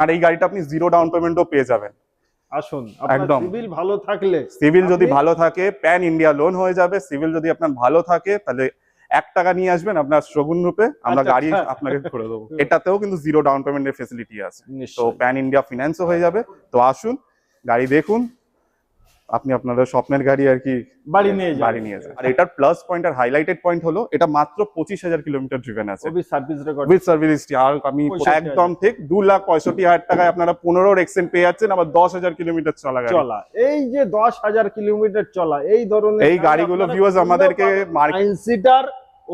আর এই গাড়িটা আপনি জিরো ডাউন পেমেন্টও পেয়ে যাবেন। আসুন একদম। সিভিল ভালো থাকলে সিভিল যদি ভালো থাকে প্যান ইন্ডিয়া লোন হয়ে যাবে। সিভিল যদি আপনার ভালো থাকে তাহলে এক টাকা নিয়ে আসবেন আপনার শগুন রূপে। আমরা আচ্ছা, গাড়ি আচ্ছা। আপনাকে করে দেবো। এটাতেও কিন্তু জিরো ডাউন পেমেন্টের ফেসিলিটি আছে। তো প্যান ইন্ডিয়া ফিনান্সও হয়ে যাবে। তো আসুন গাড়ি দেখুন আপনি আপনাদের স্বপ্নের গাড়ি আর কি বাড়ি নিয়ে বাড়ি নিয়ে যান। আর এটার প্লাস পয়েন্ট আর হাইলাইটেড পয়েন্ট হলো এটা মাত্র পঁচিশ হাজার কিলোমিটার ড্রিভেন আছে। With service record with service আর আমি একদম ঠিক দু লাখ পঁয়ষট্টি হাজার টাকায় আপনারা পনেরো এক্সেন্ট পেয়ে যাচ্ছেন আবার দশ হাজার কিলোমিটার চলা গাড়ি। চলা। এই যে দশ হাজার কিলোমিটার চলা এই ধরনের এই গাড়িগুলো ভিউজ আমাদেরকে সিটার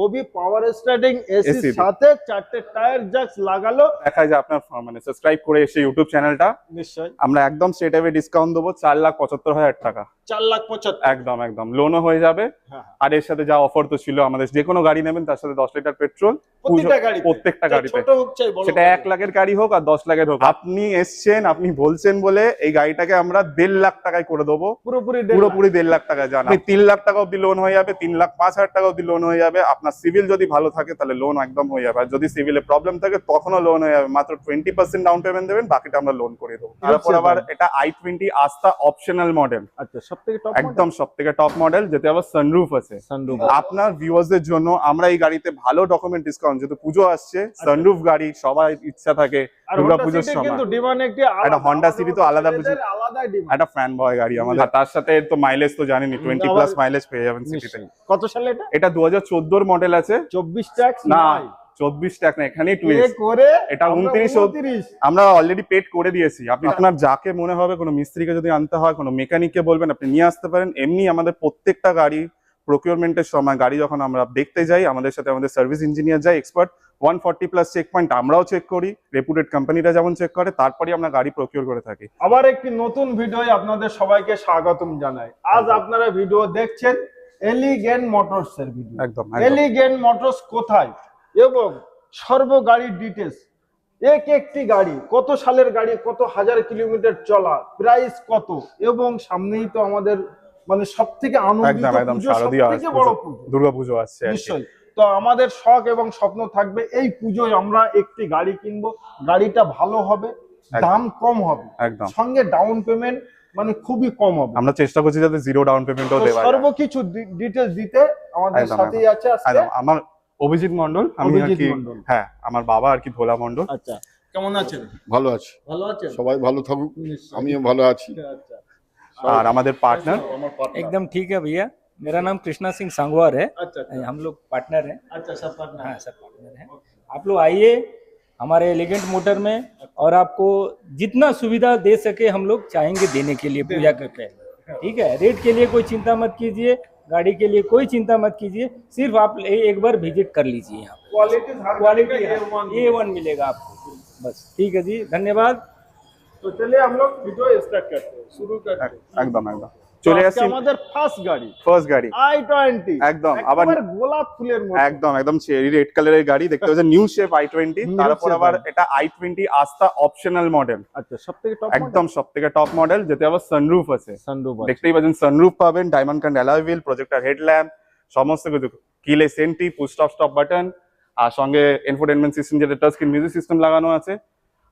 ওবি পাওয়ার স্টার্টিং এসি সাথে চারটে টায়ার জ্যাক্স লাগালো। দেখায় যে আপনার মানে সাবস্ক্রাইব করে এসে ইউটিউব চ্যানেলটা নিশ্চয় আমরা একদম স্টেট অ্যাওয়ে ডিসকাউন্ট দেবো চার লাখ পঁচাত্তর হাজার টাকা। চার লাখ পঁচাত্তর। একদম একদম। লোনও হয়ে যাবে। হ্যাঁ, আর এর সাথে যা অফার তো ছিল আমাদের যে কোনো গাড়ি নেবেন তার সাথে দশ লিটার পেট্রোল প্রতিটা প্রত্যেকটা গাড়িতে। ছোট হোক চাই বড় সেটা এক লাখের গাড়ি হোক আর দশ লাখের হোক। আপনি এসছেন আপনি বলছেন বলে এই গাড়িটাকে আমরা দেড় লাখ টাকায় করে দেবো। পুরোপুরি পুরোপুরি দেড় লাখ টাকা জানা তিন লাখ টাকা অব্দি লোন হয়ে যাবে তিন লাখ পাঁচ হাজার টাকা অব্দি লোন হয়ে যাবে। আপনার সিভিল যদি ভালো থাকে তাহলে লোন একদম হয়ে যাবে। আর যদি সিভিলে প্রবলেম থাকে তখনও লোন হয়ে যাবে। মাত্র টোয়েন্টি পার্সেন্ট ডাউন পেমেন্ট দেবেন বাকিটা আমরা লোন করে দেবো। তারপর আবার এটা I twenty Asta optional model আচ্ছা সব থেকে টপ একদম সব থেকে টপ মডেল যেতে আবার সানরুফ আছে। সানরুফ আপনার ভিউয়ার্সদের জন্য আমরা এই গাড়িতে ভালো ডকুমেন্ট ডিসকাউন্ট যেহেতু পুজো আসছে সানরুফ গাড়ি সবার ইচ্ছা থাকে দুর্গা পুজোর সময়। কিন্তু ডিমান্ড একটি একটা Honda City তো আলাদা বুঝি। একটা ফ্যান বয় গাড়ি আমাদের। তার সাথে তো মাইলেজ তো জানেনি টোয়েন্টি প্লাস মাইলেজ পেয়ে যাবেন সিটিতে কত সালে এটা? এটা দু হাজার চোদ্দোর মডেল আছে? চব্বিশ ট্যাক্স না চব্বিশ টাকা না এখানেই পে করে এটা আমরা 29 29 আমরা অলরেডি পেড করে দিয়েছি। আপনি আপনার যাকে মনে হবে কোনো মিস্ত্রিকে যদি আনতে হয় কোনো মেকানিককে বলবেন আপনি নিয়ে আসতে পারেন। এমনি আমাদের প্রত্যেকটা গাড়ি প্রকিউরমেন্টের সময় গাড়ি যখন আমরা দেখতে যাই আমাদের সাথে আমাদের সার্ভিস ইঞ্জিনিয়ার যায় expert one forty plus check point আমরাও চেক করি রেপুটেড কোম্পানিরা যেমন চেক করে তারপরে আমরা গাড়ি প্রকিউর করে থাকি। আবার একটি নতুন ভিডিও আপনাদের সবাইকে স্বাগতম জানাই। আজ আপনারা ভিডিও দেখছেন এলিগেন মোটরস এর ভিডিও একদম। এলিগেন মোটরস কোথায়? এবং সর্ব গাড়ির ডিটেলস এক একটি গাড়ি কত সালের গাড়ি কত হাজার কিলোমিটার চলা প্রাইস কত? এবং সামনেই তো আমাদের মানে সব থেকে আনন্দিত পুজো সবথেকে বড় পুজো। দুর্গা পুজো আসছে আর কি। নিশ্চয়ই। তো আমাদের শখ এবং স্বপ্ন থাকবে এই পুজোয় আমরা একটি গাড়ি কিনবো। গাড়িটা ভালো হবে দাম কম হবে। সঙ্গে ডাউন পেমেন্ট মানে খুবই কম হবে আমরা চেষ্টা করছি যাতে জিরো ডাউন পেমেন্টও তো দেওয়া যায় সর্বকিছু ডিটেলস দিতে আমাদের একদম, সাথেই আছে আজকে একদম আমার অভিজিৎ মন্ডল আমি আর অভিজিৎ কি মণ্ডল। হ্যাঁ আমার বাবা আর কি ভোলা মন্ডল আচ্ছা কেমন আছেন ভালো আছি ভালো আছেন সবাই ভালো থাকুক আমিও ভালো আছি আচ্ছা আর আমাদের পার্টনার আমার partner। एकदम ठीक है भैया मेरा नाम कृष्णा सिंह सांगवार है আচ্ছা আচ্ছা हम लोग पार्टनर हैं আচ্ছা সব পার্টনার हाँ सब पार्टनर हैं आप लोग आइए हमारे एलिगेंट मोटर में और आपको जितना सुविधा दे सके हम लोग चाहेंगे देने के लिए पूजा करके। ठीक है? रेट के लिए कोई चिंता मत कीजिए गाड़ी के लिए कोई चिंता मत कीजिए सिर्फ़ आप एक बार विज़िट कर लीजिए यहाँ क्वालिटी क्वालिटी ए वन मिलेगा आपको। बस ठीक है जी धन्यवाद। तो चलिए हम लोग वीडियो स्टार्ट करते हैं शुरू करते हैं। एकदम एकदम। চলে আসছি। আমাদের ফার্স্ট গাড়ি। ফার্স্ট গাড়ি। একদম, আবার- গোলাপ ফুলের মতো। একদম একদম রেড কালারের গাড়ি। দেখতে পাচ্ছেন নিউ শেপ তারপর আবার এটা আস্থা অপশনাল মডেল আচ্ছা সব থেকে টপ একদম সব থেকে টপ মডেল যেতে আবার সানরুফ আছে। সানরুফ দেখতেই পাচ্ছেন সানরুফ পাবেন ডায়মন্ড কান্ড অ্যালয় হুইল প্রজেক্টর হেডল্যাম্প সমস্ত কিছু। কিলে সেন্টি পুশ স্টপ স্টপ বাটন আর সঙ্গে এনফোটেনমেন্ট সিস্টেম যেটা টাচ স্ক্রিন মিউজিক সিস্টেম লাগানো আছে।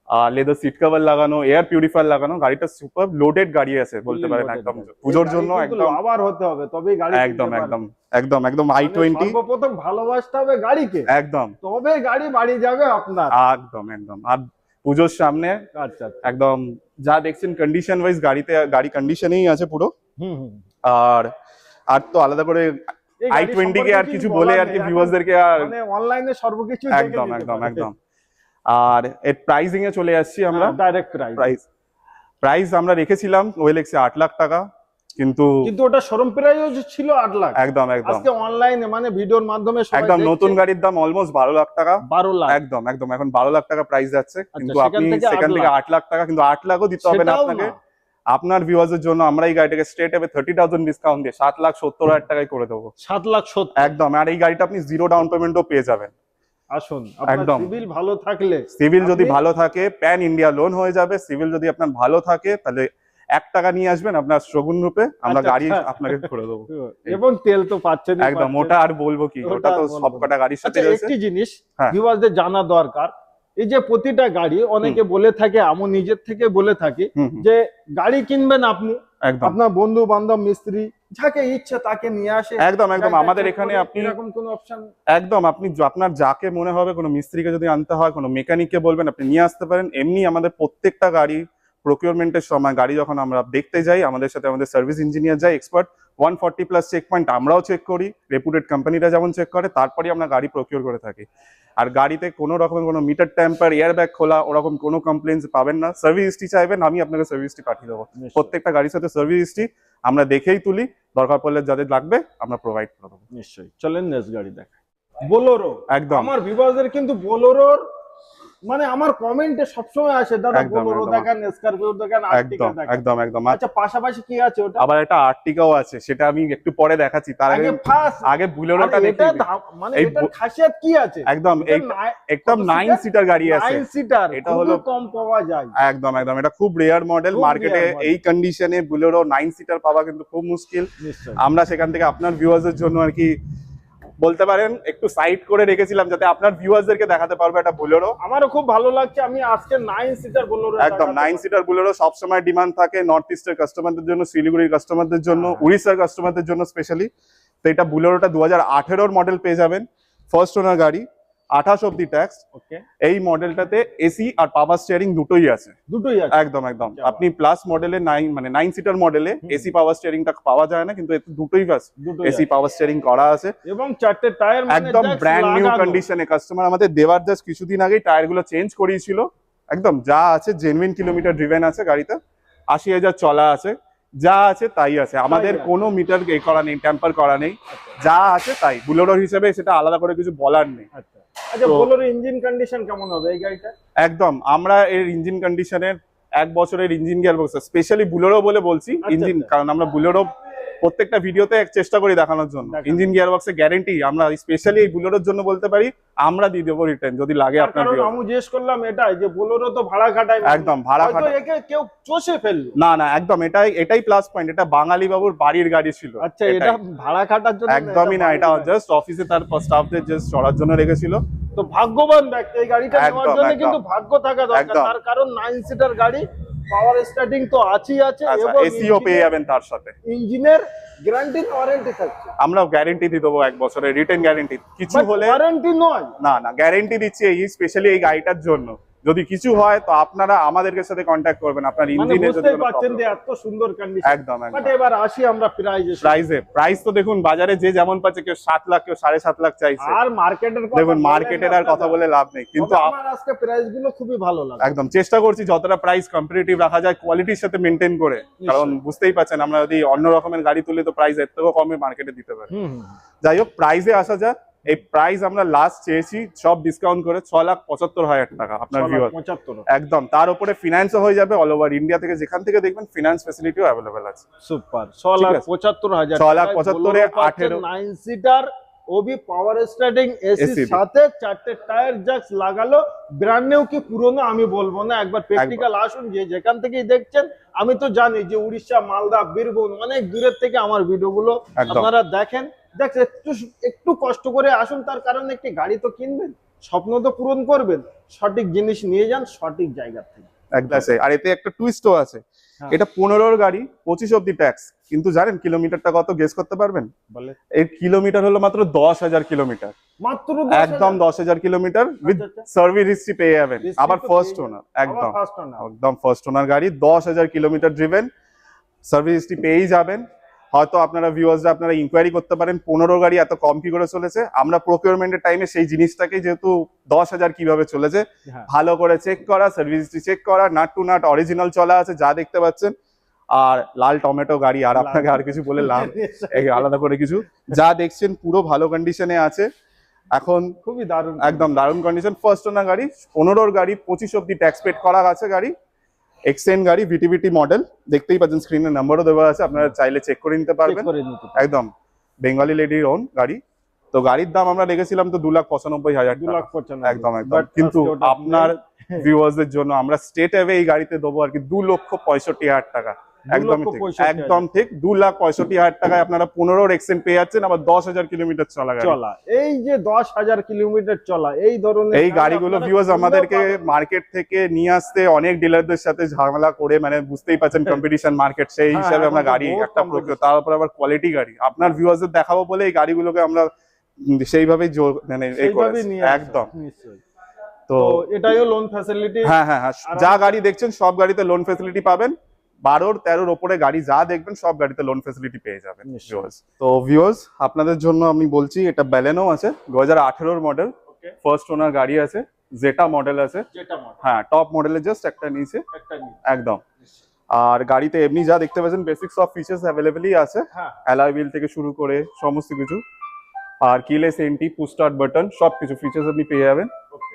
আর লেদার সিট কভার লাগানো এয়ার পিউরিফায়ার লাগানো গাড়িটা সুপার লোডেড গাড়ি আছে বলতে পারেন একদম। পুজোর জন্য একদম আবার হতে হবে তবেই গাড়ি একদম একদম একদম একদম আই টোয়েন্টি সর্বপ্রথম ভালোবাসতে হবে গাড়িকে। একদম। তবে গাড়ি বাড়ি যাবে আপনার। একদম একদম। আর পুজোর সামনে আচ্ছা আচ্ছা। একদম যা দেখছেন কন্ডিশন ওয়াইজ গাড়িতে গাড়ি কন্ডিশনেই আছে পুরো। হুম হুম আর আর তো আলাদা করে আই টোয়েন্টি কে আর কিছু বলে আর কি ভিউয়ার্সদেরকে আর মানে অনলাইনে সর্বকিছু একদম একদম একদম। আর এর প্রাইসিং এ চলে আসছি আমরা। ডাইরেক্ট প্রাইস প্রাইস আমরা রেখেছিলাম ওয়েলেক্সে আট লাখ টাকা কিন্তু কিন্তু ওটা শোরুম প্রাইস ছিল আট লাখ। একদম একদম। আজকে অনলাইনে মানে ভিডিওর মাধ্যমে সবাই একদম নতুন গাড়ির দাম অলমোস্ট বারো লাখ টাকা। বারো লাখ। একদম একদম এখন বারো লাখ টাকা প্রাইস যাচ্ছে কিন্তু আপনি সেখান থেকে লাখ। আট লাখ টাকা কিন্তু আট লাখও দিতে হবে না আপনাকে। আপনার ভিউয়ার্সের জন্য আমরা এই গাড়িটাকে স্ট্রেট হবে থার্টি থাউজেন্ড ডিসকাউন্ট দিয়ে সাত লাখ সত্তর হাজার টাকায় করে দেবো। সাত লাখ সত্তর। একদম আর এই গাড়িটা আপনি জিরো ডাউন পেমেন্টও পেয়ে যাবেন। আসুন একদম। সিভিল ভালো থাকলে সিভিল যদি ভালো থাকে প্যান ইন্ডিয়া লোন হয়ে যাবে। সিভিল যদি আপনার ভালো থাকে তাহলে এক টাকা নিয়ে আসবেন আপনার শগুন রূপে। আমরা আচ্ছা, গাড়ি আচ্ছা। আপনাকে করে দেবো। এবং তেল তো পাচ্ছেন একদম ওটা আর বলব কি? ওটা তো সব কটা গাড়ির সাথে আচ্ছা একটি জিনিস হ্যাঁ। ভিউয়ারদের জানা দরকার। এই যে প্রতিটা গাড়ি অনেকে বলে থাকে আমি নিজের থেকে বলে থাকি যে গাড়ি কিনবেন আপনি। আপনার বন্ধু বান্ধব মিস্ত্রি যাকে ইচ্ছা তাকে নিয়ে আসে। একদম একদম। আমাদের এখানে আপনি এরকম কোনো অপশন একদম আপনি আপনার যাকে মনে হবে কোনো মিস্ত্রিকে যদি আনতে হয় কোনো মেকানিককে বলবেন আপনি নিয়ে আসতে পারেন। এমনি আমাদের প্রত্যেকটা গাড়ি প্রকিউরমেন্টের সময় গাড়ি যখন আমরা দেখতে যাই আমাদের সাথে আমাদের সার্ভিস ইঞ্জিনিয়ার যায় expert one forty plus check point আমরাও চেক করি রেপুটেড কোম্পানিরা যেমন চেক করে তারপরে আমরা গাড়ি প্রকিউর করে থাকি। আর গাড়িতে কোনো রকমের কোনো মিটার ট্যাম্পার এয়ার ব্যাগ খোলা ওরকম কোনো কমপ্লেন্স পাবেন না। সার্ভিস হিস্ট্রি চাইবেন আমি আপনাকে সার্ভিস হিস্ট্রি পাঠিয়ে দেবো। প্রত্যেকটা গাড়ির সাথে সার্ভিস হিস্ট্রি আমরা দেখেই তুলি দরকার পড়লে যাদের লাগবে আমরা প্রোভাইড করে দেবো। নিশ্চয়ই। চলেন নেক্সট গাড়ি দেখ বোলোরো একদম। আমার বিভাগের কিন্তু বোলোরোর মানে আমার কমেন্টে সবসময় আসে দাদা বোলোরো। দেখান স্করপিও দেখান আর্টিকা একদম একদম একদম। আচ্ছা পাশাপাশি কি আছে ওটা? আবার একটা আর্টিকাও আছে সেটা আমি একটু পরে দেখাচ্ছি। তার আগে আগে বুলেরোটা দেখে এটা মানে বো- খাসিয়াত কি আছে? একদম একদম কত নাইন সিটার গাড়ি আছে। নাইন সিটার এটা এটা হলো- কম পাওয়া যায়। একদম একদম। এটা খুব রেয়ার মডেল মার্কেটে এই কন্ডিশনে বুলেরো নাইন সিটার পাওয়া কিন্তু খুব মুশকিল। আমরা সেখান থেকে আপনার ভিউয়ার্সের জন্য আর কি বলতে পারেন একটু সাইড করে রেখেছিলাম যাতে আপনার ভিউয়ার্সদেরকে দেখাতে পারব এটা বুলেরো আমারও খুব ভালো লাগছে আমি আজকে নাইন সিটার বুলেরো একদম নাইন সিটার বুলেরো সবসময় ডিমান্ড থাকে নর্থ ইস্টের কাস্টমারদের জন্য শিলিগুড়ির কাস্টমারদের জন্য হ্যাঁ। উড়িষ্যার কাস্টমারদের জন্য স্পেশালি তো এটা বুলেরোটা দু হাজার মডেল পেয়ে যাবেন। ফার্স্ট ওনার গাড়ি। আঠাশ অব্দি ট্যাক্স এই মডেলটাতে এসি আর পাওয়ার স্টিয়ারিং দুটোই আছে। দুটোই আছে। একদম একদম। আপনি প্লাস মডেলে নাইন মানে নাইন সিটার মডেলে এসি পাওয়ার স্টিয়ারিংটা পাওয়া যায় না কিন্তু এতে দুটোই এসি পাওয়ার স্টিয়ারিং করা আছে। এবং চারটে টায়ার একদম ব্র্যান্ড নিউ কন্ডিশনে কাস্টমার আমাদের দেওয়ার জাস্ট কিছুদিন আগেই টায়ারগুলো চেঞ্জ করিয়েছিল। একদম যা আছে জেনুইন কিলোমিটার ড্রিভেন আছে গাড়িতে। আশি হাজার চলা আছে। যা আছে তাই আছে। আমাদের কোনো মিটার করা নেই টেম্পার করা নেই। যা আছে তাই। বুলোরো হিসেবে সেটা আলাদা করে কিছু বলার নেই। আচ্ছা। আচ্ছা বোলোরো ইঞ্জিন কন্ডিশন কেমন হবে এই গাড়িটা একদম আমরা এর ইঞ্জিন কন্ডিশনের এক বছরের engine gear box specially Bolero বলে বলছি আচ্ছা, ইঞ্জিন আচ্ছা। কারণ আমরা বুলেরো প্রত্যেকটা ভিডিওতে এক চেষ্টা করি দেখানোর জন্য। ইঞ্জিন গিয়ার বক্সে গ্যারেন্টি আমরা স্পেশালি এই বুলেরোর জন্য বলতে পারি আমরা দিয়ে দেবো রিটার্ন যদি লাগে আপনার আমি জিজ্ঞেস করলাম এটাই যে বোলোরো তো ভাড়া খাটায় একদম ভাড়া হয়তো খাটা একে কেউ চষে ফেলল। না না একদম এটাই এটাই প্লাস পয়েন্ট এটা বাঙালি বাবুর বাড়ির গাড়ি ছিল। আচ্ছা এটা ভাড়া খাটার জন্য একদমই না এটা জাস্ট অফিসে তার স্টাফদের জাস্ট চড়ার জন্য রেখেছিল। তো ভাগ্যবান ব্যক্তি এই গাড়িটা নেওয়ার জন্য কিন্তু ভাগ্য থাকা দরকার। তার কারণ নাইন সিটার গাড়ি পাওয়ার স্টার্টিং তো আছেই আছে আচ্ছা এবং এসিও পেয়ে যাবেন তার সাথে। ইঞ্জিনের গ্যারান্টি ওয়ারেন্টি থাকছে। আমরা গ্যারেন্টি দিয়ে দেবো এক বছরের রিটার্ন গ্যারান্টি কিছু হলে ওয়ারেন্টি নয়। না না গ্যারেন্টি দিচ্ছি এই স্পেশালি এই গাড়িটার জন্য। যদি কিছু হয় তো আপনারা আমাদেরকে সাথে কন্ট্যাক্ট করবেন। আপনার মানে ইঞ্জিনের যদি যে এত সুন্দর কন্ডিশন একদম বাট এবার আসি আমরা প্রাইজে প্রাইসে প্রাইস তো দেখুন বাজারে যে যেমন পাচ্ছে কেউ সাত লাখ কেউ সাড়ে সাত লাখ চাইছে। আর মার্কেটের দেখুন মার্কেটের আর কথা বলে লাভ নেই। কিন্তু আমার আজকে প্রাইসগুলো খুবই ভালো লাগে একদম চেষ্টা করছি যতটা প্রাইস কম্পিটিটিভ রাখা যায় কোয়ালিটির সাথে মেনটেন করে। কারণ বুঝতেই পারছেন আমরা যদি অন্য রকমের গাড়ি তুলি তো প্রাইস এর থেকেও কমে মার্কেটে দিতে পারি। যাই হোক প্রাইসে আসা যাক। এই প্রাইস আমরা লাস্ট চেয়েছি সব ডিসকাউন্ট করে ছ লাখ পঁচাত্তর হাজার টাকা আপনার ভিউয়ার পঁচাত্তর। একদম তার উপরে ফিনান্সও হয়ে যাবে অল ওভার ইন্ডিয়া থেকে যেখান থেকে দেখবেন ফিনান্স ফেসিলিটিও অ্যাভেলেবেল আছে। সুপার ছ লাখ পঁচাত্তর হাজার ছ লাখ পঁচাত্তরে আঠেরো। নাইন সিটার ওবি পাওয়ার স্টার্টিং ACB সাথে চারটে টায়ার জ্যাক্স লাগালো ব্র্যান্ড নিউ কি পুরনো আমি বলব না একবার প্র্যাকটিক্যাল আসুন যে যেখান থেকেই দেখছেন আমি তো জানি যে উড়িষ্যা মালদা বীরভূম অনেক দূরের থেকে আমার ভিডিওগুলো আপনারা দেখেন দেখ একটু একটু কষ্ট করে আসুন তার কারণে একটি গাড়ি তো কিনবেন স্বপ্ন তো পূরণ করবেন। সঠিক জিনিস নিয়ে যান সঠিক জায়গা থেকে। একদম। আর এতে একটা টুইস্টও আছে। হ্যাঁ। এটা পনেরোর গাড়ি পঁচিশ অব্দি ট্যাক্স কিন্তু জানেন কিলোমিটারটা কত গেস করতে পারবেন? এর কিলোমিটার হলো মাত্র দশ হাজার কিলোমিটার। মাত্র একদম দশ হাজার কিলোমিটার উইথ। সার্ভিস হিস্ট্রি পেয়ে যাবেন। আবার ফার্স্ট ওনার একদম। একদম ফার্স্ট ওনার গাড়ি দশ হাজার কিলোমিটার ড্রিভেন সার্ভিস হিস্ট্রি পেয়েই যাবেন। হয়তো আপনারা ভিউয়ার্সরা আপনারা ইনকোয়ারি করতে পারেন পনেরো গাড়ি এত কম কি করে চলেছে। আমরা প্রকিউরমেন্টের টাইমে সেই জিনিসটাকে যেহেতু দশ হাজার কীভাবে চলেছে হ্যাঁ। ভালো করে চেক করা সার্ভিস চেক করা নাট টু নাট অরিজিনাল চলা আছে যা দেখতে পাচ্ছেন। আর লাল টমেটো গাড়ি আর আপনাকে আর কিছু বলে লাভ আলাদা করে কিছু। যা দেখছেন পুরো ভালো কন্ডিশনে আছে। এখন খুবই দারুণ একদম দারুণ কন্ডিশন ফার্স্ট ওনার গাড়ি পনেরোর গাড়ি পঁচিশ অব্দি ট্যাক্স পেড করা আছে গাড়ি। এক্সটেন্ড গাড়ি ভিটিভিটি মডেল দেখতেই পাচ্ছেন স্ক্রিনের নাম্বারও দেওয়া আছে আপনারা চাইলে চেক করে নিতে পারবেন। একদম বেঙ্গলি লেডির ওন গাড়ি। তো গাড়ির দাম আমরা রেখেছিলাম তো দু লাখ পঁচানব্বই হাজার দু লাখ একদম একদম। কিন্তু আপনার ভিউয়ার্সদের জন্য আমরা স্টেট অ্যাভে এই গাড়িতে দেবো আর কি দু লক্ষ পঁয়ষট্টি হাজার টাকা। একদম ঠিক দু লাখ পঁয়ষট্টি হাজার টাকায় আপনারা পনেরো এক্সেন্ট পেয়ে যাচ্ছেন আবার দশ হাজার কিলোমিটার চলা চলা। এই যে দশ হাজার কিলোমিটার চলা এই ধরনের এই গাড়িগুলো কিনলেও আমাদেরকে মার্কেট থেকে নিয়ে আসতে অনেক ডিলারদের সাথে ঝামেলা করে মানে বুঝতেই পারছেন কম্পিটিশন মার্কেট সেই হ্যাঁ, হিসাবে আমরা গাড়ি একটা তার উপর আবার কোয়ালিটি গাড়ি। আপনার ভিউয়ার্সদের দেখাবো বলে এই গাড়িগুলোকে আমরা সেইভাবেই জোর মানে একদম। তো এটাইও লোন ফ্যাসিলিটি হ্যাঁ হ্যাঁ হ্যাঁ। যা গাড়ি দেখছেন সব গাড়িতে লোন ফেসিলিটি পাবেন। বারোর তেরোর ওপরে গাড়ি যা দেখবেন সব গাড়িতে লোন ফেসিলিটি পেয়ে যাবেন। তো ভিউয়ার্স আপনাদের জন্য আমি বলছি এটা ব্যালেনো আছে দু হাজার আঠেরোর মডেল ফার্স্ট ওনার গাড়ি আছে জেটা মডেল আছে। হ্যাঁ টপ মডেলের জাস্ট একটা নিয়েছে। একদম। আর গাড়িতে এমনি যা দেখতে পাচ্ছেন বেসিক সব ফিচার্স অ্যাভেলেবেলই আছে। অ্যালয় হুইল থেকে শুরু করে সমস্ত কিছু। আর keyless entry push start button সব কিছু ফিচার্স আপনি পেয়ে যাবেন।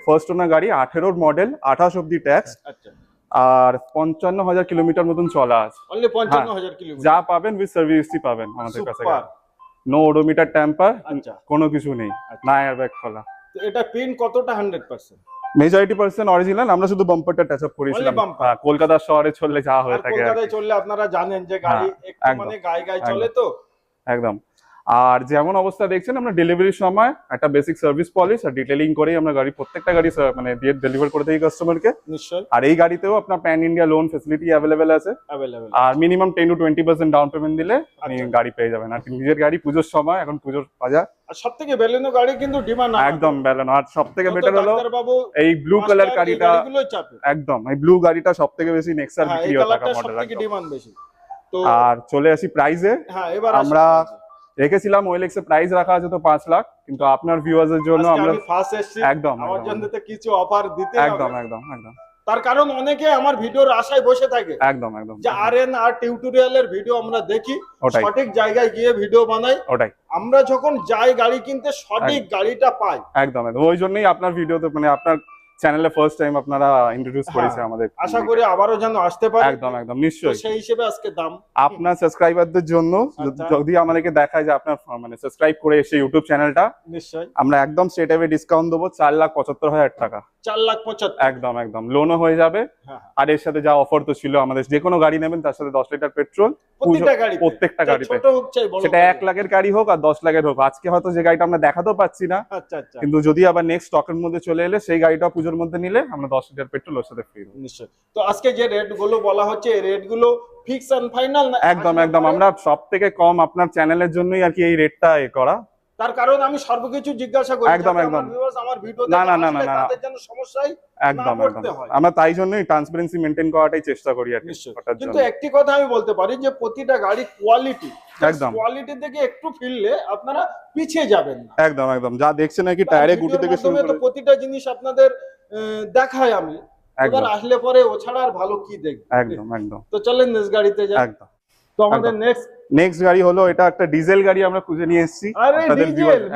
ফার্স্ট ওনার গাড়ি আঠেরোর মডেল আঠাশ অব্দি ট্যাক্স আচ্ছা। আর পঞ্চান্ন হাজার কিলোমিটার মতন চলা আছে। হ্যাঁ। যা পাবেন উইথ সার্ভিসটি পাবেন আমাদের কাছে। নো ওডোমিটার ট্যাম্পার আচ্ছা। কোনো কিছু নেই। আচ্ছা। না এয়ারব্যাগ খোলা। তো এটা পিন কতটা hundred percent majority percent original আমরা শুধু বাম্পারটা টাচ আপ করেছিলাম? হ্যাঁ, কলকাতা শহরে চললে যা হয়ে থাকে কলকাতায় চললে আপনারা জানেন যে গাড়ি একদম, মানে গায়ে গায়ে। চলে তো। একদম। আর যেমন অবস্থা দেখছেন আমরা ডেলিভারির সময় একটা বেসিক সার্ভিস পলিশ আর ডিটেলিং করেই আমরা গাড়ি প্রত্যেকটা গাড়ি মানে দিয়ে ডেলিভার করে থাকি কাস্টমারকে নিশ্চয়ই। আর এই গাড়িতেও আপনার pan India loan facility available আছে। আর minimum ten to twenty percent down payment দিলে আপনি আচ্ছা। গাড়ি পেয়ে যাবেন। আর নিজের গাড়ি পুজোর সময় এখন পুজোর বাজার আর সব থেকে বেলেনো গাড়ি কিন্তু ডিমান্ড একদম বেলেন আর সব থেকে বেটার হলো এই ব্লু কালার গাড়িটা একদম। এই ব্লু গাড়িটা সব থেকে বেশি নেক্সার হ্যাঁ বিক্রি হয় টাকা মডেল ডিমান্ড বেশি। তো আর চলে আসি প্রাইসে হ্যাঁ এবার আমরা রেখেছিলাম ওয়েলেক্স এর প্রাইস রাখা আছে তো পাঁচ লাখ কিন্তু আপনার ভিউয়ার্স এর জন্য আমরা ফার্স্ট এসেছি একদম আমার জন্য তো কিছু অফার দিতে একদম একদম একদম। তার কারণ অনেকে আমার ভিডিওর আশায় বসে থাকে। একদম একদম যে আর এন আর টিউটোরিয়ালের ভিডিও আমরা দেখি সঠিক জায়গায় গিয়ে ভিডিও বানাই। ওটাই। আমরা যখন যাই গাড়ি কিনতে সঠিক গাড়িটা পাই। একদম একদম। ওই জন্যই আপনার ভিডিওতে মানে আপনার চ্যানেলে ফার্স্ট টাইম আপনারা ইন্ট্রোডিউস হ্যাঁ, করেছে আমাদের আশা করি আবারও যেন আসতে পারে। একদম একদম নিশ্চয়ই। সেই হিসেবে আজকে দাম। আপনার সাবস্ক্রাইবারদের জন্য আচ্ছা। যদি আমাদেরকে দেখায় যে আপনার মানে সাবস্ক্রাইব করে এসে ইউটিউব চ্যানেলটা নিশ্চয় আমরা একদম স্টেট অ্যাওয়ে ডিসকাউন্ট দেবো চার লাখ পঁচাত্তর হাজার টাকা। চার লাখ পঁচাত্তর। একদম একদম। লোনও হয়ে যাবে। হ্যাঁ, আর এর সাথে যা অফার তো ছিল আমাদের যে কোনো গাড়ি নেবেন তার সাথে দশ লিটার পেট্রোল প্রত্যেকটা গাড়ি প্রত্যেকটা গাড়িতে। ছোট হোক চাই বড় সেটা এক লাখের গাড়ি হোক আর দশ লাখের হোক। আজকে হয়তো যে গাড়িটা আমরা দেখাতেও পাচ্ছি না। আচ্ছা আচ্ছা। কিন্তু যদি আবার নেক্সট স্টকের মধ্যে চলে এলে সেই গাড়িটা পুজোর মধ্যে নিলে আমরা দশ লিটার পেট্রোল ওর সাথে ফ্রি নিশ্চয় তো আজকে যে রেটগুলো বলা হচ্ছে রেটগুলো ফিক্স এন্ড ফাইনাল না? একদম একদম। আমরা সব থেকে কম আপনার চ্যানেলের জন্যই আর কি এই রেটটা এ করা। তার কারণ আমি সর্বকিছু জিজ্ঞাসা করি। একদম, একদম। আমার viewers আমার ভিডিও না, না, না, না। তাদের যেন সমস্যায় একদম একদম। আমরা তাই জন্যই ট্রান্সপারেন্সি মেনটেন করাটাই চেষ্টা করি আর কিন্তু একটি কথা আমি বলতে পারি যে প্রতিটা গাড়ি কোয়ালিটি একদম। কোয়ালিটির দিকে একটু ফিরলে আপনারা পিছিয়ে যাবেন না। একদম একদম। যা দেখছেন নাকি টায়ারে গুটি থেকে শুরু তো করে প্রতিটা জিনিস আপনাদের দেখাই আমি। এবার আসলে পরে ও ছাড়া আর ভালো কি দেখবে? একদম একদম। তো চলেন নেক্সট গাড়িতে যাই। একদম। তো আমাদের নেক্সট নেক্সট গাড়ি হলো এটা একটা ডিজেল গাড়ি আমরা খুঁজে নিয়ে এসেছি। মানে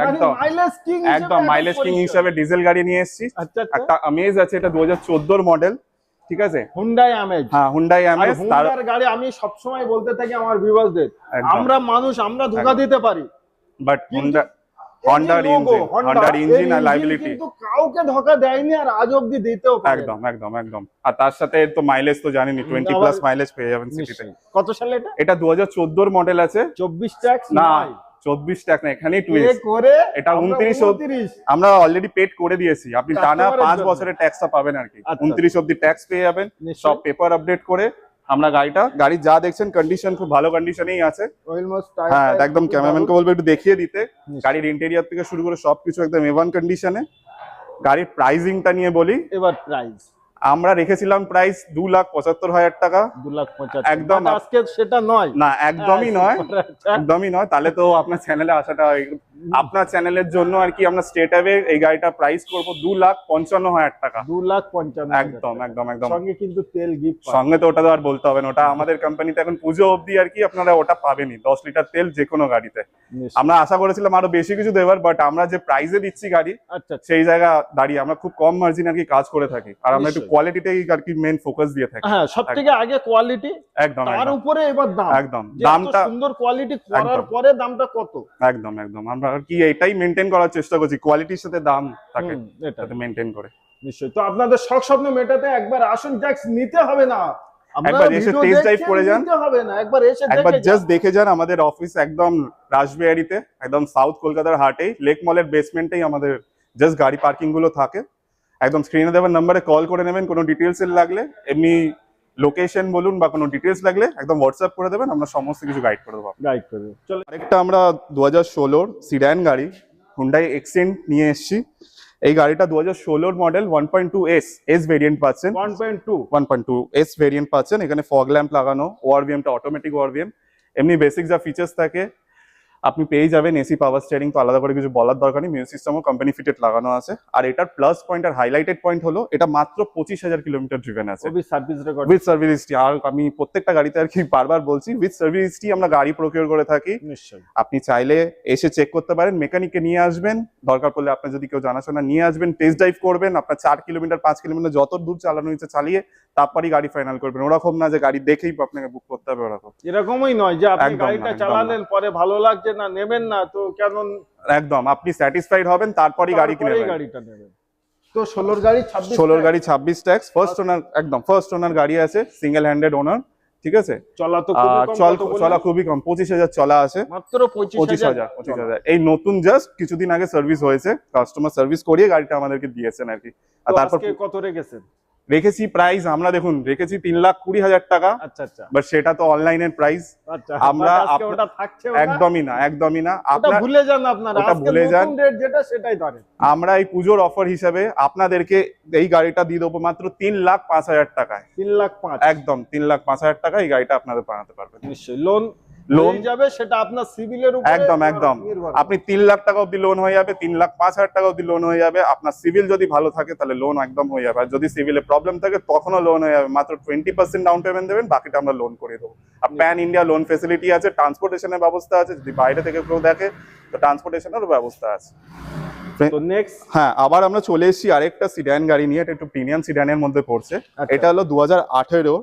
একদম। মাইলেজ কিং একদম মাইলেজ কিং হিসাবে ডিজেল গাড়ি নিয়ে এসেছি। আচ্ছা আচ্ছা। একটা আমেজ আছে এটা দু হাজার মডেল ঠিক আছে? হুন্ডাই আমেজ হ্যাঁ হুন্ডাই আমেজ তার গাড়ি আমি সবসময় বলতে থাকি আমার ভিউয়ারদের একদম। আমরা মানুষ আমরা ধোকা দিতে পারি। বাট হুন্ডা হন্ডার ইঞ্জিন হন্ডার ইঞ্জিন আর লাইবিলিটি কিন্তু কাউকে ধোকা দেয়নি আর আজ অব্দি দিতেও পারে একদম একদম একদম। আর তার সাথে তো মাইলেজ তো জানেনই টোয়েন্টি আবার- প্লাস মাইলেজ পেয়ে যাবেন সিটিতে কত সালে এটা? এটা দু হাজার চোদ্দোর মডেল আছে। চব্বিশ ট্যাক্স না চব্বিশ টাকা না এখানেই টুইস্ট করে এটা আমরা 29 29 আমরা অলরেডি পেড করে দিয়েছি। আপনি টানা Customer এর পাঁচ জন্য। বছরের ট্যাক্সটা পাবেন আর কি। আচ্ছা। উনত্রিশ অব্দি ট্যাক্স পেয়ে যাবেন। সব পেপার আপডেট করে আমরা গাড়িটা গাড়ি যা দেখছেন কন্ডিশন খুব ভালো কন্ডিশনেই আছে। হ্যাঁ একদম ক্যামেরাম্যানকে। বলব একটু দেখিয়ে দিতে। গাড়ির ইন্টেরিয়ার থেকে শুরু করে সবকিছু একদম এভান কন্ডিশনে গাড়ির প্রাইসিংটা নিয়ে বলি। এবার প্রাইস আমরা রেখেছিলাম প্রাইস দু লাখ পঁচাত্তর হাজার টাকা। দু লাখ পঁচাত্তর। একদম আজকে সেটা নয়। না একদমই নয়। আচ্ছা। একদমই নয়। তাহলে তো আপনার চ্যানেলে আসাটা আপনার চ্যানেলের জন্য আর কি আমরা স্টেট অ্যাওয়ে এই গাড়িটা প্রাইস করব দু লাখ পঞ্চান্ন হাজার টাকা। দু লাখ পঞ্চান্ন একদম একদম একদম। সঙ্গে কিন্তু তেল গিফট সঙ্গে তো ওটা তো আর বলতে হবে না ওটা আমাদের কোম্পানিতে এখন পুজো অবধি আর কি আপনারা ওটা পাবেনই দশ লিটার তেল যে কোনো গাড়িতে আমরা আশা করেছিলাম আরও বেশি কিছু দেবার বাট আমরা যে প্রাইসে দিচ্ছি গাড়ি আচ্ছা আচ্ছা। সেই জায়গা দাঁড়িয়ে আমরা খুব কম মার্জিন আর কি কাজ করে থাকি আর আমরা একটু কোয়ালিটিতেই আর কি মেন ফোকাস দিয়ে থাকি। হ্যাঁ সব থেকে আগে কোয়ালিটি একদম তার উপরে এবার দাম। একদম দামটা সুন্দর কোয়ালিটি করার পরে দামটা কত? একদম একদম। আমরা আর কি এটাই মেনটেন করার চেষ্টা করছি কোয়ালিটির সাথে দাম থাকে হুম, এটা সাথে মেনটেন করে। নিশ্চয়ই। তো আপনাদের শখ স্বপ্ন মেটাতে একবার আসুন ট্যাক্স নিতে হবে না। একবার এসে video test করে যান। হবে না। একবার এসে একবার জাস্ট দেখে যান আমাদের অফিস একদম রাসবিহারিতে একদম সাউথ কলকাতার হাটেই লেক মলের বেসমেন্টেই আমাদের জাস্ট গাড়ি পার্কিংগুলো থাকে। একদম স্ক্রিনে দেওয়ার নাম্বারে কল করে নেবেন কোনো ডিটেলস এর লাগলে। এমনি লোকেশন বলুন বা কোনো ডিটেলস লাগলে একদম হোয়াটসঅ্যাপ করে দেবেন আমরা সমস্ত কিছু গাইড করে দেবো গাইড করবে চলো। আরেকটা আমরা দু হাজার ষোলোর সিডান গাড়ি হুন্ডাই এক্সেন্ট নিয়ে এসেছি। এই গাড়িটা দু হাজার ষোলোর model one point two S S variant পাচ্ছেন। One point two one point two S variant পাচ্ছেন। এখানে ফগ ল্যাম্প লাগানো ওআরভিএমটা অটোমেটিক ওআরভিএম এমনি বেসিক যা ফিচার্স থাকে আপনি পেয়ে যাবেন এসি পাওয়ার স্টিয়ারিং তো আলাদা করে কিছু বলার দরকার নেই। মিউজিক সিস্টেমও কোম্পানি ফিটেড লাগানো আছে। আর এটার প্লাস পয়েন্ট আর হাইলাইটেড পয়েন্ট হলো এটা মাত্র পঁচিশ হাজার কিলোমিটার ড্রিভেন আছে। Obi service record with service history আর আমি প্রত্যেকটা গাড়িতে আর কি বারবার বলছি উইথ সার্ভিস হিস্ট্রি আমরা গাড়ি প্রকিওর করে থাকি। নিশ্চয়ই। আপনি চাইলে এসে চেক করতে পারেন মেকানিককে নিয়ে আসবেন। দরকার পড়লে আপনার যদি কেউ জানাশোনা নিয়ে আসবেন টেস্ট ড্রাইভ করবেন আপনার চার কিলোমিটার পাঁচ কিলোমিটার যত দূর চালানো হয়েছে চালিয়ে তারপরই গাড়ি ফাইনাল করবেন। ওরকম না যে গাড়ি দেখেই আপনাকে বুক করতে হবে ওরকম। এরকমই নয় যে আপনি গাড়িটা চালালেন পরে ভালো লাগছে না নেবেন না তো কেন একদম আপনি স্যাটিসফাইড হবেন তারপরই গাড়ি কিনে নেবেন। গাড়িটা নেবেন। তো ষোলোর গাড়ি ছাব্বিশ ষোলোর গাড়ি ছাব্বিশ ট্যাক্স ফার্স্ট ওনার একদম ফার্স্ট ওনার গাড়ি আছে সিঙ্গেল হ্যান্ডেড ওনার ঠিক আছে? চলা তো চল খুবই কম পঁচিশ হাজার চলা আছে। মাত্র পঁচিশ হাজার। পঁচিশ হাজার। এই নতুন জাস্ট কিছুদিন আগে সার্ভিস হয়েছে কাস্টমার সার্ভিস করিয়ে গাড়িটা আমাদেরকে দিয়েছেন আর কি। আর তারপর কত রেখেছেন? রেখেছি প্রাইস আমরা দেখুন রেখেছি তিন লাখ কুড়ি হাজার টাকা আচ্ছা আচ্ছা। বাট সেটা তো অনলাইনের প্রাইস আচ্ছা আমরা? একদমই না একদমই না। আপনার ভুলে যান আপনারা। ভুলে যান। যেটা সেটাই ধরেন। আমরা এই পুজোর অফার হিসাবে আপনাদেরকে এই গাড়িটা দিয়ে দেবো মাত্র তিন লাখ পাঁচ হাজার টাকায়। তিন লাখ পাঁচ। একদম তিন লাখ পাঁচ হাজার টাকা এই গাড়িটা আপনাদের বানাতে পারবেন। নিশ্চয়ই। লোন লোন যাবে সেটা আপনার সিভিলের উপরে একদম একদম। আপনি তিন লাখ টাকা অব্দি লোন হয়ে যাবে তিন লাখ পাঁচ হাজার টাকা অব্দি লোন হয়ে যাবে। আপনার সিভিল যদি ভালো থাকে তাহলে লোন একদম হয়ে যাবে। আর যদি সিভিলে প্রবলেম থাকে তখনও লোন হয়ে যাবে। মাত্র টোয়েন্টি পার্সেন্ট ডাউন পেমেন্ট দেবেন বাকিটা আমরা লোন করে দেবো। আর প্যান ইন্ডিয়া লোন ফেসিলিটি আছে ট্রান্সপোর্টেশনের ব্যবস্থা আছে যদি বাইরে থেকে কেউ দেখে তো ট্রান্সপোর্টেশনেরও ব্যবস্থা আছে। তো নেক্সট হ্যাঁ আবার আমরা চলে এসেছি আরেকটা সিডান গাড়ি নিয়ে এটা একটু প্রিমিয়াম সিডানের মধ্যে পড়ছে। আচ্ছা। এটা হলো দু হাজার আঠেরো।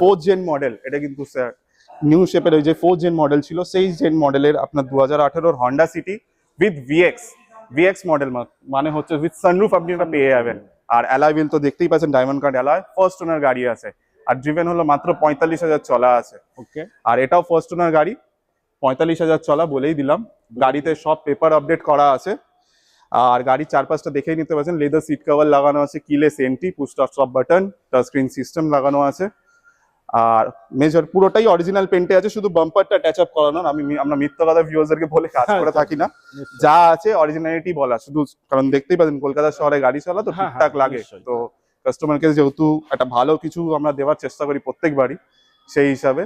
ফোর্থ জেন মডেল এটা কিন্তু স্যার নিউ শেপের ওই যে ফোর্থ জেন মডেল ছিল সেই জেন মডেলের আপনার দু হাজার আঠেরোর Honda City with VX VX model মানে হচ্ছে উইথ সানরুফ আপনি এটা পেয়ে যাবেন। আর অ্যালয় হুইল তো দেখতেই পাচ্ছেন diamond card alloy first owner গাড়ি আছে। আর ড্রিভেন হলো মাত্র পঁয়তাল্লিশ হাজার চলা আছে। ওকে আর এটাও ফার্স্ট ওনার গাড়ি পঁয়তাল্লিশ হাজার চলা বলেই দিলাম। গাড়িতে সব পেপার আপডেট করা আছে। আর গাড়ির চারপাশটা দেখেই নিতে পারছেন লেদার সিট কভার লাগানো আছে কিলে এন্ট্রি পুস্টার সব বাটন টাচ স্ক্রিন সিস্টেম লাগানো আছে। আর মেজর পুরোটাই অরিজিনাল পেন্টে আছে শুধু বাম্পারটা ট্যাচ আপ করানো আমি আমরা মিথ্যা কথা ভিউয়ার্সদেরকে বলে কাজ করে থাকি না। যা আছে অরিজিনালিটি বলা শুধু কারণ দেখতেই পাচ্ছেন কলকাতা শহরে গাড়ি চলা তো হ্যাঁ, ঠিকঠাক হ্যাঁ, লাগে। নিশ্চয়ই। তো কাস্টমারকে যেহেতু একটা ভালো কিছু আমরা দেওয়ার চেষ্টা করি প্রত্যেকবারই সেই হিসাবে।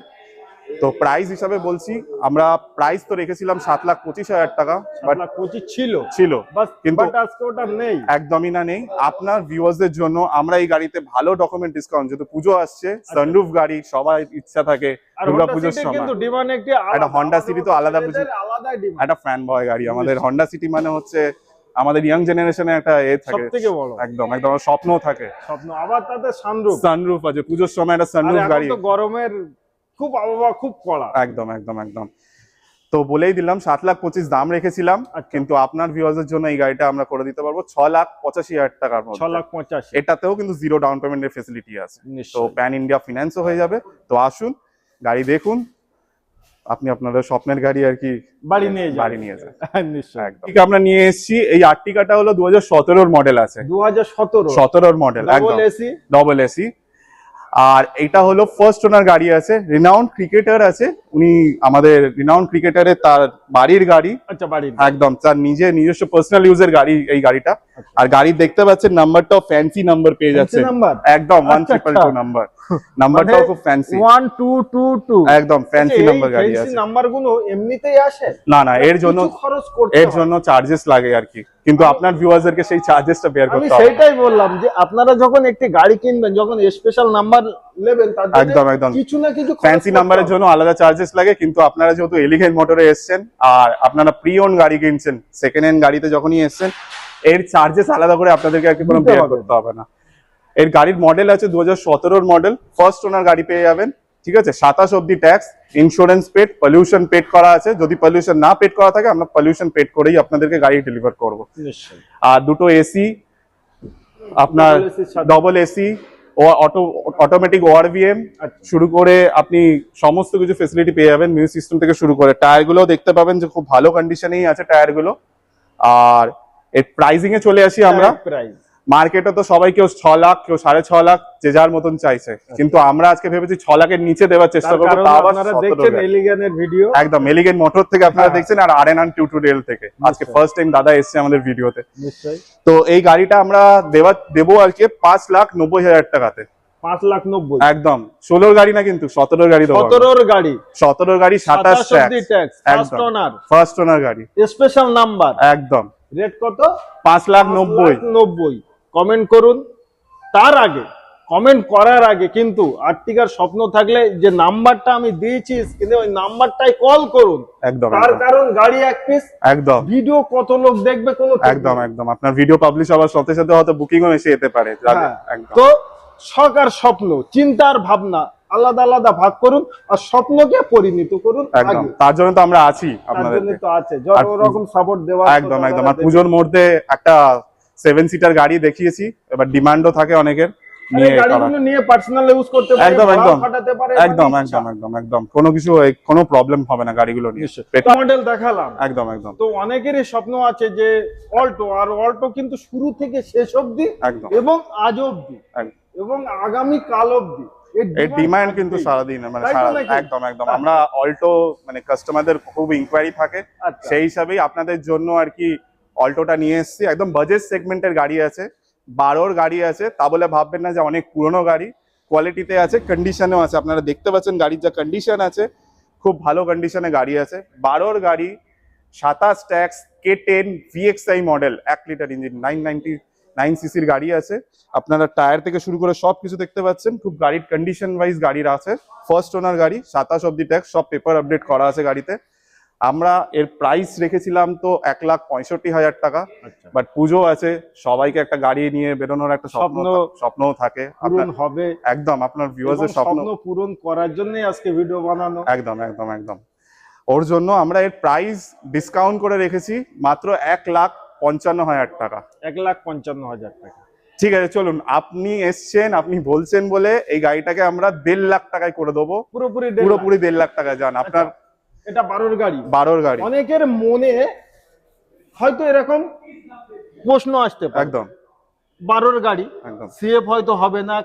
তো প্রাইস হিসাবে বলছি আমরা প্রাইস তো রেখেছিলাম সাত লাখ পঁচিশ হাজার টাকা পঁচিশ ছিল। ছিল। কিন্তু- নেই। একদমই না নেই। আপনার ভিউয়ার্সদের জন্য আমরা এই গাড়িতে ভালো ডকুমেন্ট ডিসকাউন্ট যেহেতু পুজো আসছে সানরুফ গাড়ি সবার ইচ্ছা থাকে দুর্গা পুজোর সময়। একটি Honda City তো আলাদা একটা ফ্যান বয় গাড়ি আমাদের হন্ডা সিটি মানে হচ্ছে আমাদের ইয়াং জেনারেশনে একটা এ থাকে। বড়। একদম একদম স্বপ্ন থাকে। স্বপ্ন আবার তাতে সানরুফ সানরুফ আছে পুজোর সময় একটা সানরুফ গাড়ি। তো গরমের খুব আবহাওয়া খুব কড়া। একদম একদম একদম। তো বলেই দিলাম সাত লাখ পঁচিশ দাম রেখেছিলাম আচ্ছা। কিন্তু আপনার ভিউয়ার্সের জন্য এই গাড়িটা আমরা করে দিতে পারব ছ লাখ পঁচাশি হাজার টাকার ছ লাখ পঁচাশি। এটাতেও কিন্তু জিরো ডাউন পেমেন্টের ফেসিলিটি আছে। তো প্যান ইন্ডিয়া ফিনান্সও হয়ে যাবে। তো আসুন গাড়ি দেখুন। আপনি আপনাদের স্বপ্নের গাড়ি আর কি বাড়ি নিয়ে। বাড়ি নিয়ে যান। নিশ্চয় একদম। ঠিক আমরা নিয়ে এসেছি। এই আর্টিকাটা হলো দু হাজার সতেরোর মডেল আছে। দু হাজার সতেরো। সতেরোর model double AC double AC আর এটা হলো ফার্স্ট ওনার গাড়ি আছে রিনাউন্ড ক্রিকেটার আছে। উনি আমাদের রিনাউন্ড ক্রিকেটারের তার বাড়ির গাড়ি। আচ্ছা বাড়ি একদম তার নিজে নিজস্ব পার্সোনাল ইউজের গাড়ি এই গাড়িটা। আর গাড়ি দেখতে পাচ্ছেন নাম্বারটাও ফ্যান্সি নাম্বার পেয়ে যাচ্ছে। একদম ওয়ান আচ্ছা, ট্রিপল আচ্ছা। টু নাম্বার নাম্বারটাও খুব fancy one two two two একদম ফ্যান্সি নাম্বার গাড়ি আছে। নাম্বারগুলো এমনিতেই আসে? না না এর জন্য খরচ করতে এর জন্য চার্জেস লাগে আর কি। কিন্তু আপনার ভিউয়ার্সদেরকে সেই চার্জেসটা বেয়ার করতে হবে না। সেইটাই বললাম যে আপনারা যখন একটি গাড়ি কিনবেন যখন স্পেশাল নাম্বার নেবেন তার জন্য একদম, একদম। কিছু না কিছু ফ্যান্সি নাম্বারের জন্য আলাদা চার্জেস লাগে কিন্তু আপনারা যেহেতু এলিগেন্ট মোটরে এসেছেন আর আপনারা প্রি ওন গাড়ি কিনছেন সেকেন্ড হ্যান্ড গাড়িতে যখনই এসেছেন এর চার্জেস আলাদা করে আপনাদেরকে আর কি কোনো বেয়ার করতে হবে না এর গাড়ির মডেল আছে দু হাজার সতেরোর মডেল ফার্স্ট ওনার গাড়ি পেয়ে যাবেন ঠিক আছে? সাতাশ অব্দি tax insurance paid pollution paid করা আছে। যদি পলিউশন না পেড করা থাকে আমরা পলিউশন পেড করেই আপনাদেরকে গাড়ি ডেলিভার করব। আর দুটো এসি আপনার। Double AC auto automatic ORVM শুরু করে আপনি সমস্ত কিছু ফেসিলিটি পেয়ে যাবেন মিউজিক সিস্টেম থেকে শুরু করে। টায়ারগুলো দেখতে পাবেন যে খুব ভালো কন্ডিশনেই আছে টায়ারগুলো। আর এর প্রাইসিং এ চলে আসি আমরা। প্রাইস মার্কেটে তো সবাই কেউ ছ লাখ কেউ সাড়ে ছ লাখ যে যার মতন চাইছে। কিন্তু আমরা আজকে ভেবেছি ছ লাখের নিচে দেওয়ার চেষ্টা করব আপনারা দেখছেন। ভিডিও একদম এলিগেন মোটর থেকে আপনারা হ্যাঁ। দেখছেন আর আর এন টিউটোরিয়াল থেকে। আজকে। ফার্স্ট টাইম দাদা এসছে আমাদের ভিডিওতে তো এই গাড়িটা আমরা দেওয়া দেবো আর কি পাঁচ লাখ নব্বই হাজার টাকাতে। পাঁচ লাখ নব্বই। একদম ষোলোর গাড়ি না কিন্তু সতেরোর গাড়ি সতেরোর গাড়ি। সতেরোর গাড়ি সাতাশ সাতাশ ফার্স্ট ওনার ফার্স্ট ওনার গাড়ি। স্পেশাল নাম্বার একদম। রেট কত? পাঁচ লাখ নব্বই। নব্বই। কমেন্ট করুন। তার আগে কমেন্ট করার আগে কিন্তু আর্টিকার স্বপ্ন থাকলে যে নাম্বারটা আমি দিয়েছি কিন্তু ওই নাম্বারটাই কল করুন। একদম তার কারণ গাড়ি এক পিস একদম। ভিডিও কত লোক দেখবে কোনো একদম একদম। আপনার ভিডিও পাবলিশ হওয়ার সাথে সাথে হয়তো বুকিংও এসে যেতে পারে হ্যাঁ। একদম। তো শখ আর স্বপ্ন চিন্তার ভাবনা আলাদা আলাদা ভাগ করুন আর স্বপ্নকে পরিণত করুন একদম। তার জন্য তো আমরা আছি আপনাদের জন্য তো আছে। যত রকম সাপোর্ট দেওয়া একদম একদম। আর পুজোর মধ্যে একটা সেভেন সিটার গাড়ি দেখিয়েছি এবার ডিমান্ডও থাকে অনেকের নিয়ে পার্সোনাল ইউজ করতে পারে একদম, একদম। একদম মানে একদম একদম একদম কোনো কিছু কোনো প্রবলেম হবে না গাড়িগুলো নিয়ে। মডেল দেখালাম। একদম একদম। তো অনেকেরই স্বপ্ন আছে যে অল্টো আর অল্টো কিন্তু শুরু থেকে শেষ অবধি একদম। এবং আজ অবধি। এবং আগামী কাল অবধি। এর ডিমান্ড কিন্তু সারাদিন মানে? একদম একদম। আমরা অল্টো মানে কাস্টমারদের খুব ইনকোয়ারি থাকে। আচ্ছা। সেই হিসাবেই আপনাদের জন্য আর কি অল্টোটা নিয়ে এসেছি। একদম বাজেট সেগমেন্টের গাড়ি আছে। বারোর গাড়ি আছে। তা বলে ভাববেন না যে অনেক পুরনো গাড়ি। কোয়ালিটিতে আছে কন্ডিশনেও আছে। আপনারা দেখতে পাচ্ছেন গাড়ির যা কন্ডিশন আছে, খুব ভালো কন্ডিশনে গাড়ি আছে। বারোর গাড়ি, সাতাশ tax K ten VXI model এক litre engine nine ninety nine সিসির গাড়ি আছে। আপনারা টায়ার থেকে শুরু করে সব কিছু দেখতে পাচ্ছেন। খুব গাড়ির কন্ডিশন ওয়াইজ গাড়ির আছে। ফার্স্ট ওনার গাড়ি, সাতাশ অব্দি ট্যাক্স, সব পেপার আপডেট করা আছে গাড়িতে। আমরা এর প্রাইস রেখেছিলাম তো এক লাখ পঁয়ষট্টি হাজার টাকা আচ্ছা। বাট পুজো আছে সবাইকে একটা গাড়ি নিয়ে বেরোনোর একটা স্বপ্ন স্বপ্ন- স্বপ্নও থাকে। আপনার হবে একদম আপনার ভিউয়ার্সের স্বপ্ন পূরণ করার জন্যই আজকে ভিডিও বানানো। একদম একদম একদম। ওর জন্য আমরা এর প্রাইস ডিসকাউন্ট করে রেখেছি মাত্র এক লাখ পঞ্চান্ন হাজার টাকা। এক লাখ পঞ্চান্ন হাজার টাকা। ঠিক আছে চলুন আপনি এসছেন আপনি বলছেন বলে এই গাড়িটাকে আমরা দেড় লাখ টাকায় করে দেবো। পুরোপুরি পুরোপুরি দেড় লাখ টাকা যান। আপনার এটা বারোর গাড়ি। বারোর গাড়ি। অনেকের মনে হয়তো এরকম প্রশ্ন আসতে পারে। একদম। বারোর গাড়ি। সিএফ হয়তো হবে না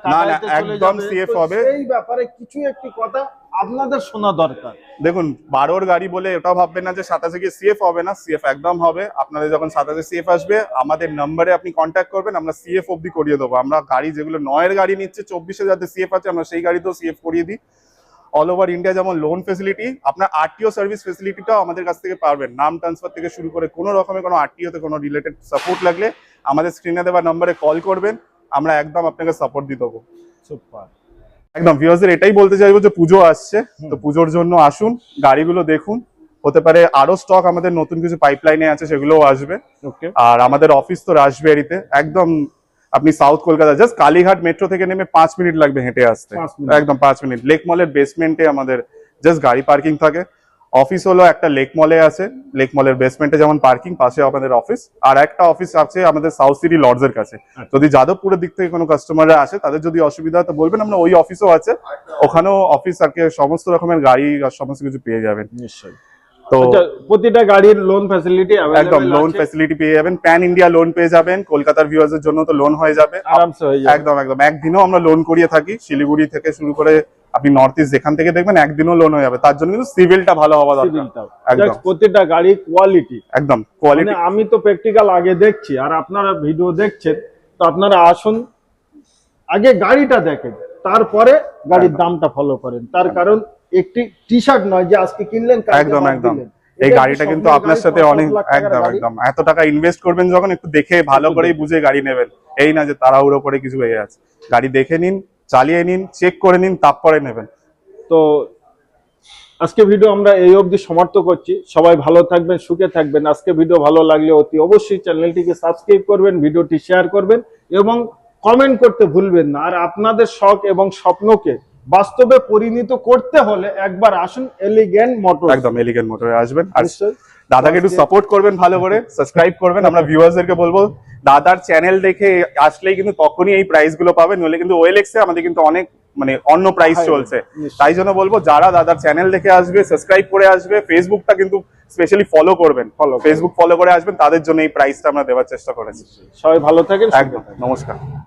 একদম তো হবে। সেই ব্যাপারে কিছু একটি কথা আপনাদের শোনা দরকার। দেখুন বারোর গাড়ি বলে এটা ভাববেন না যে সাতাশে গিয়ে সিএফ হবে না সিএফ একদম হবে। আপনাদের যখন সাতাশে সিএফ আসবে আমাদের নাম্বারে আপনি কন্ট্যাক্ট করবেন আমরা সিএফ অবধি করিয়ে দেবো। আমরা গাড়ি যেগুলো নয়ের গাড়ি নিচ্ছে চব্বিশে যাতে সিএফ আছে আমরা সেই গাড়িতেও সিএফ করিয়ে দিই। অল ওভার ইন্ডিয়া যেমন লোন ফেসিলিটি আপনার আরটিও সার্ভিস ফেসিলিটিটাও আমাদের কাছ থেকে পারবেন। নাম ট্রান্সফার থেকে শুরু করে কোনো রকমের কোনো আরটিওতে কোনো রিলেটেড সাপোর্ট লাগলে আমাদের স্ক্রিনে দেওয়া নম্বরে কল করবেন আমরা একদম আপনাকে সাপোর্ট দিয়ে দেবো। সুপার একদম ভিউয়ার্সদের এটাই বলতে চাইব যে পুজো আসছে তো পুজোর জন্য আসুন গাড়িগুলো দেখুন হতে পারে আরও স্টক আমাদের নতুন কিছু পাইপলাইনে আছে সেগুলোও আসবে। ওকে আর আমাদের অফিস তো রাসবিহারিতে একদম আপনি south Kolkata just Kalighat metro থেকে নেমে পাঁচ মিনিট লাগবে হেঁটে আসতে। একদম পাঁচ মিনিট লেক মলের বেসমেন্টে আমাদের জাস্ট গাড়ি পার্কিং থাকে। অফিস হলো একটা লেক মলে আছে। লেক মলের বেসমেন্টে যেমন পার্কিং পাশে আমাদের অফিস আর একটা অফিস আছে আমাদের সাউথ সিটি লর্ডসের কাছে। যদি যাদবপুরের দিক থেকে কোনো কাস্টমাররা আসে তাদের যদি অসুবিধা হয় তো বলবেন আমরা ওই অফিসও আছে। ওখানেও অফিস আর সমস্ত রকমের গাড়ি আর সমস্ত কিছু পেয়ে যাবেন। নিশ্চয়ই। তো আচ্ছা প্রতিটা গাড়ির লোন ফ্যাসিলিটি একদম লোন ফ্যাসিলিটি পেয়ে যাবেন। প্যান ইন্ডিয়া লোন পেয়ে যাবেন। কলকাতার ভিউয়ার্সের জন্য তো লোন হয়ে যাবে। আরামসে হয়ে যাবে। একদম একদম। একদিনও আমরা লোন করিয়ে থাকি। শিলিগুড়ি থেকে শুরু করে আপনি নর্থ ইস্ট যেখান থেকে দেখবেন একদিনও লোন হয়ে যাবে। তার জন্য কিন্তু সিভিলটা ভালো হওয়া দরকার। একদম। প্রতিটা গাড়ি কোয়ালিটি একদম মানে কোয়ালিটি আমি তো প্র্যাকটিক্যাল আগে দেখছি আর আপনারা ভিডিও দেখছেন তো আপনারা আসুন আগে গাড়িটা দেখেন। তারপরে গাড়ির দামটা ফলো করেন। তার কারণ একটি টি শার্ট নয় যে আজকে কিনলেন একদম একদম। এই গাড়িটা কিন্তু আপনার সাথে অনেক একদম একদম। এত টাকা ইনভেস্ট করবেন যখন একটু দেখে ভালো করেই বুঝে গাড়ি নেবেন। এই না যে তাড়াহুড়ো করে কিছু হয়ে আছে গাড়ি দেখে নিন চালিয়ে নিন চেক করে নিন তারপরে নেবেন। তো আজকে ভিডিও আমরা এই অবধি সমাপ্ত করছি। সবাই ভালো থাকবেন সুখে থাকবেন। আজকে ভিডিও ভালো লাগলে অতি অবশ্যই চ্যানেলটিকে সাবস্ক্রাইব করবেন ভিডিওটি শেয়ার করবেন এবং কমেন্ট করতে ভুলবেন না। আর আপনাদের শখ এবং স্বপ্নকে বাস্তবে পরিণত করতে হলে একবার আসুন এলিগেন্ট মোটর একদম এলিগেন্ট মোটরে আসবেন। আর দাদাকে একটু সাপোর্ট করবেন ভালো করে সাবস্ক্রাইব করবেন আমরা ভিউয়ার্সদেরকে বলব দাদার চ্যানেল দেখে আসলেই কিন্তু তখনই এই প্রাইসগুলো পাবেন নইলে কিন্তু ওয়েলেক্স এ আমাদের কিন্তু অনেক মানে অন্য প্রাইস চলছে। তাই জন্য বলব যারা দাদার চ্যানেল দেখে আসবে সাবস্ক্রাইব করে আসবে ফেসবুকটা কিন্তু স্পেশালি ফলো করবেন। ফলো ফেসবুক ফলো করে আসবেন তাদের জন্য এই প্রাইসটা আমরা দেওয়ার চেষ্টা করেছি। সবাই ভালো থাকেন একদম নমস্কার।